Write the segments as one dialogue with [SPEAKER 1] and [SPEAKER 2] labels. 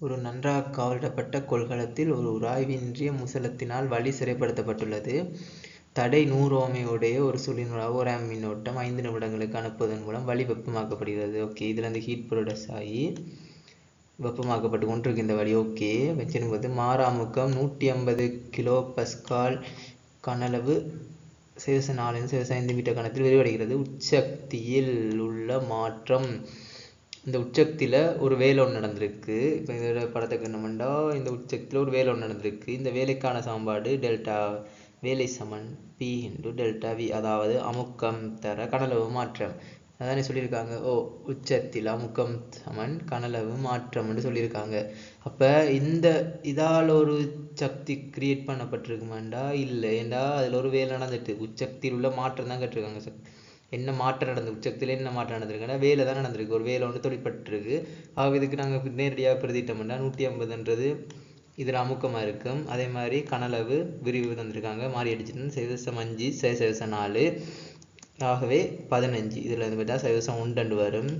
[SPEAKER 1] ஒரு நன்றாக காவலிடப்பட்ட கொள்கலத்தில் ஒரு உராய்வின்றிய முசலத்தினால் வழி சிறைப்படுத்தப்பட்டுள்ளது. தடை நூறோமையுடைய ஒரு சுழிநூறாக ஒரு மின்னோட்டம் ஐந்து நிமிடங்களுக்கு அனுப்புவதன் மூலம் வழி வெப்பமாக்கப்படுகிறது. ஓகே இதில் வந்து ஹீட் ப்ரொடக்ஸ் ஆகி வெப்பமாக்கப்பட்டு கொண்டிருக்கு இந்த வழி. ஓகே வச்சிருக்கும்போது மாறாமுக்கம் நூற்றி ஐம்பது கிலோ பஸ்கால் கனளவு சிவச நாலு சிவச ஐந்து மீட்டர் கணத்தில் விரிவடைகிறது. உச்சக்தியில் உள்ள மாற்றம் இந்த உச்சத்தில் ஒரு வேலை ஒன்று நடந்திருக்கு. இப்போ இதோட படத்துக்கு என்னமெண்டா இந்த உச்சத்தில் ஒரு வேலை ஒன்று நடந்திருக்கு. இந்த வேலைக்கான சமன்பாடு டெல்டா வேலை சமன் பி இன்டு டெல்டா வி அதாவது அமுக்கம் தர கனளவு மாற்றம். அதானே சொல்லியிருக்காங்க. ஓ உச்சத்தில் அமுக்கம் சமன் கனளவு மாற்றம்னு சொல்லியிருக்காங்க. அப்போ இந்த இதால் ஒரு சக்தி கிரியேட் பண்ணப்பட்டிருக்குமாண்டா? இல்லை ஏண்டா அதில் ஒரு வேலை நடந்துட்டு. உச்சக்தியில் உள்ள மாற்றம் தான் கட்டிருக்காங்க சக்தி என்ன மாற்றம் நடந்து உச்சத்தில் என்ன மாற்றம் நடந்திருக்குன்னா வேலை தான் நடந்திருக்கு. ஒரு வேலை ஒன்று தொழிற்பட்டிருக்கு. ஆக இதுக்கு நாங்கள் நேரடியாக பிரதிட்டோம்னா நூற்றி ஐம்பதுன்றது இதில் அமுக்கமாக இருக்கும். அதே மாதிரி கனளவு விரிவு தந்திருக்காங்க. மாறி அடிச்சுட்டு சைவசம் அஞ்சு சைவசம் நாலு. ஆகவே பதினஞ்சு. இதில் வந்து பார்த்தா சைவசம் உண்டு வரும்.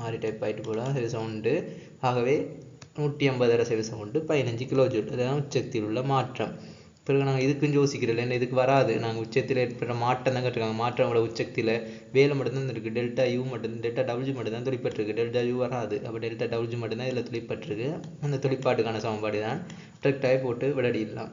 [SPEAKER 1] மாறி டைப் ஆகிட்டு போகலாம். சைவசம் உண்டு ஆகவே நூற்றி ஐம்பதரை சைவசம் உண்டு பதினஞ்சு கிலோ ஜூல். அதுதான் உச்சத்தில் உள்ள மாற்றம். பிறகு நாங்கள் இதுக்குன்னு யோசிக்கிறோம் இல்லை இதுக்கு வராது. நாங்கள் உச்சத்தில் ஏற்படுற மாற்றம் தான் கேட்டிருக்காங்க மாற்றங்களோட உச்சத்தில். வேலை மட்டும்தான் இருக்குது டெல்டா யூ மட்டும் டெல்டா டபுள்ஜி மட்டும்தான் துளிப்பட்டிருக்கு. டெல்டா யூ வராது. அப்போ டெல்டா டபுள்ஜி மட்டும்தான் இதில் துளிப்பட்டிருக்கு. அந்த துளிப்பாட்டுக்கான சமன்பாடு தான். டெரெக்டாகவே போட்டு விளையாடிடலாம்